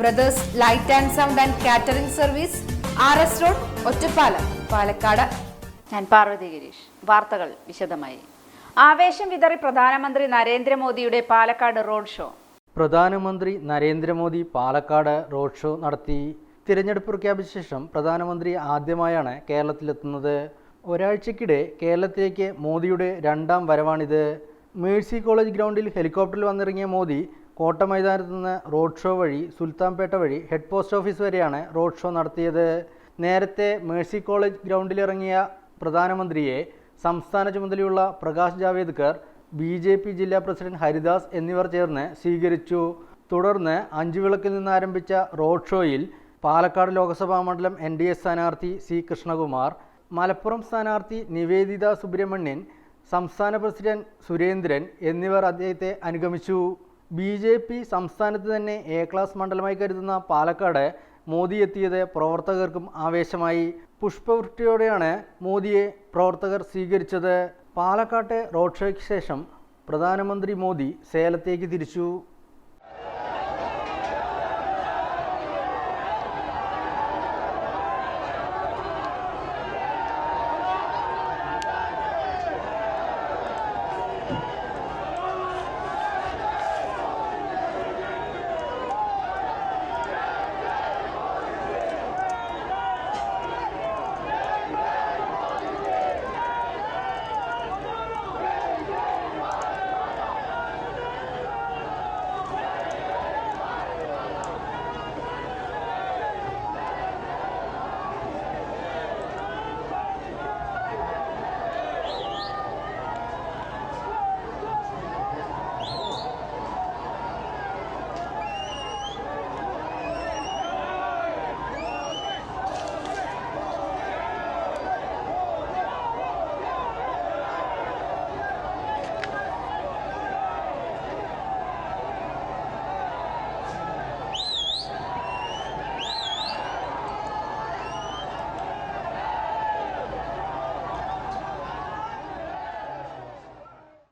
Brothers light and sound and catering service R S road Ottapalam. Palakkad. ഞാൻ പാർവതി ഗിരീഷ്. വാർത്തകൾ വിശദമായി. ആവേശം വിതറി പ്രധാനമന്ത്രി നരേന്ദ്രമോദിയുടെ പാലക്കാട് റോഡ് ഷോ. പ്രധാനമന്ത്രി നരേന്ദ്രമോദി പാലക്കാട് റോഡ് ഷോ നടത്തി. തിരഞ്ഞെടുപ്പ് പ്രഖ്യാപിച്ച ശേഷം പ്രധാനമന്ത്രി ആദ്യമായാണ് കേരളത്തിലെത്തുന്നത്. ഒരാഴ്ചക്കിടെ കേരളത്തിലേക്ക് മോദിയുടെ രണ്ടാം വരവാണിത്. മേഴ്സി കോളേജ് ഗ്രൗണ്ടിൽ ഹെലികോപ്റ്ററിൽ വന്നിറങ്ങിയ മോദി കോട്ട മൈതാനത്ത് നിന്ന് റോഡ് ഷോ വഴി സുൽത്താൻപേട്ട വഴി ഹെഡ് പോസ്റ്റ് ഓഫീസ് വരെയാണ് റോഡ് ഷോ നടത്തിയത്. നേരത്തെ മേഴ്സി കോളേജ് ഗ്രൗണ്ടിലിറങ്ങിയ പ്രധാനമന്ത്രിയെ സംസ്ഥാന ചുമതലയുള്ള Prakash Javadekar B J P ജില്ലാ പ്രസിഡന്റ് ഹരിദാസ് എന്നിവർ ചേർന്ന് സ്വീകരിച്ചു. തുടർന്ന് അഞ്ചുവിളക്കിൽ നിന്ന് ആരംഭിച്ച റോഡ് ഷോയിൽ പാലക്കാട് ലോക്സഭാ മണ്ഡലം എൻ ഡി എ സ്ഥാനാർത്ഥി സി കൃഷ്ണകുമാർ മലപ്പുറം സ്ഥാനാർത്ഥി നിവേദിത സുബ്രഹ്മണ്യൻ സംസ്ഥാന പ്രസിഡന്റ് സുരേന്ദ്രൻ എന്നിവർ അദ്ദേഹത്തെ അനുഗമിച്ചു. ബി ജെ പി സംസ്ഥാനത്ത് തന്നെ എ ക്ലാസ് മണ്ഡലമായി കരുതുന്ന പാലക്കാട് മോദി എത്തിയത് പ്രവർത്തകർക്കും ആവേശമായി. പുഷ്പവൃഷ്ടിയോടെയാണ് മോദിയെ പ്രവർത്തകർ സ്വീകരിച്ചത്. പാലക്കാട്ടെ റോഡ് ഷോയ്ക്ക് ശേഷം പ്രധാനമന്ത്രി മോദി സേലത്തേക്ക് തിരിച്ചു.